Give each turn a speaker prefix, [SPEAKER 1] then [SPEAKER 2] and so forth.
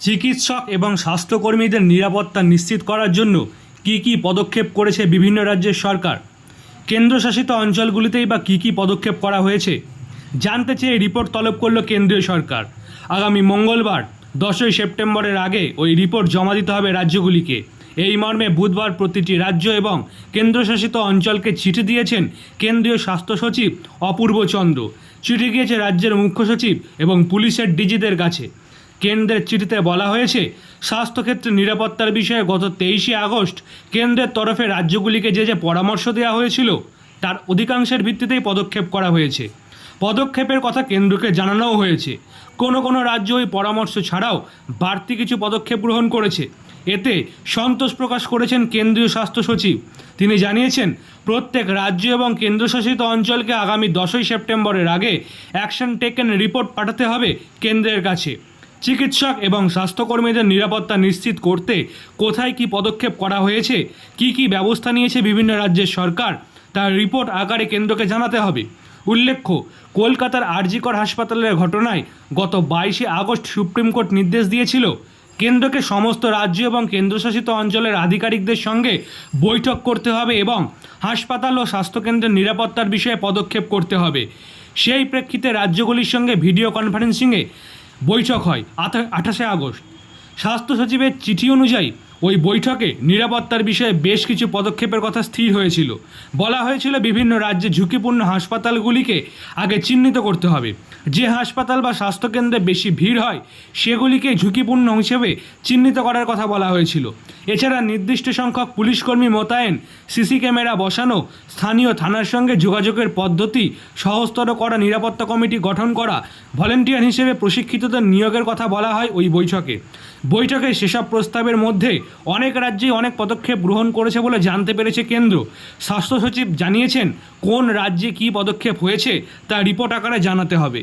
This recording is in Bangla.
[SPEAKER 1] চিকিৎসক এবং স্বাস্থ্যকর্মীদের নিরাপত্তা নিশ্চিত করার জন্য কী কী পদক্ষেপ করেছে বিভিন্ন রাজ্যের সরকার? কেন্দ্রশাসিত অঞ্চলগুলিতেই বা কী কী পদক্ষেপ করা হয়েছে? জানতে চেয়ে রিপোর্ট তলব করল কেন্দ্রীয় সরকার। আগামী মঙ্গলবার, দশই সেপ্টেম্বরের আগে ওই রিপোর্ট জমা দিতে হবে রাজ্যগুলিকে। এই মর্মে বুধবার প্রতিটি রাজ্য এবং কেন্দ্রশাসিত অঞ্চলকে চিঠি দিয়েছেন কেন্দ্রীয় স্বাস্থ্য সচিব অপূর্ব চন্দ্র। চিঠি গিয়েছে রাজ্যের মুখ্য সচিব এবং পুলিশের ডিজিদের কাছে। কেন্দ্রের চিঠিতে বলা হয়েছে, স্বাস্থ্যক্ষেত্রে নিরাপত্তার বিষয়ে গত তেইশে আগস্ট কেন্দ্রের তরফে রাজ্যগুলিকে যে যে পরামর্শ দেওয়া হয়েছিল, তার অধিকাংশের ভিত্তিতেই পদক্ষেপ করা হয়েছে। পদক্ষেপের কথা কেন্দ্রকে জানানোও হয়েছে। কোনো কোনো রাজ্য ওই পরামর্শ ছাড়াও বাড়তি কিছু পদক্ষেপ গ্রহণ করেছে। এতে সন্তোষ প্রকাশ করেছেন কেন্দ্রীয় স্বাস্থ্য সচিব। তিনি জানিয়েছেন, প্রত্যেক রাজ্য এবং কেন্দ্রশাসিত অঞ্চলকে আগামী দশই সেপ্টেম্বরের আগে অ্যাকশন টেকেন রিপোর্ট পাঠাতে হবে কেন্দ্রের কাছে। চিকিৎসক এবং স্বাস্থ্যকর্মীদের নিরাপত্তা নিশ্চিত করতে কোথায় কি পদক্ষেপ করা হয়েছে, কি কি ব্যবস্থা নিয়েছে বিভিন্ন রাজ্যের সরকার, তার রিপোর্ট আকারে কেন্দ্রকে জানাতে হবে। উল্লেখ্য, কলকাতার আরজিকর হাসপাতালের ঘটনায় গত বাইশে আগস্ট সুপ্রিম কোর্ট নির্দেশ দিয়েছিল, কেন্দ্রকে সমস্ত রাজ্য এবং কেন্দ্রশাসিত অঞ্চলের আধিকারিকদের সঙ্গে বৈঠক করতে হবে এবং হাসপাতাল ও স্বাস্থ্যকেন্দ্রের নিরাপত্তার বিষয়ে পদক্ষেপ করতে হবে। সেই প্রেক্ষিতে রাজ্যগুলির সঙ্গে ভিডিও কনফারেন্সিংয়ে বৈঠক হয় আঠাশে আগস্ট। স্বাস্থ্য সচিবের চিঠি অনুযায়ী ওই বৈঠকে নিরাপত্তার বিষয়ে বেশ কিছু পদক্ষেপের কথা স্থির হয়েছিল। বলা হয়েছিল বিভিন্ন রাজ্যে ঝুঁকিপূর্ণ হাসপাতালগুলিকে আগে চিহ্নিত করতে হবে। যে হাসপাতাল বা স্বাস্থ্যকেন্দ্রে বেশি ভিড় হয়, সেগুলিকে ঝুঁকিপূর্ণ হিসেবে চিহ্নিত করার কথা বলা হয়েছিল। এছাড়া নির্দিষ্ট সংখ্যক পুলিশকর্মী মোতায়েন, সিসি ক্যামেরা বসানো, স্থানীয় থানার সঙ্গে যোগাযোগের পদ্ধতি, সহজতর করা নিরাপত্তা কমিটি গঠন করা, ভলেন্টিয়ার হিসেবে প্রশিক্ষিতদের নিয়োগের কথা বলা হয় ওই বৈঠকে। বৈঠকে সেসব প্রস্তাবের মধ্যে অনেক রাজ্যেই অনেক পদক্ষেপ গ্রহণ করেছে বলে জানতে পেরেছে কেন্দ্র। স্বাস্থ্য সচিব জানিয়েছেন, কোন রাজ্যে কী পদক্ষেপ হয়েছে তা রিপোর্ট আকারে জানাতে হবে।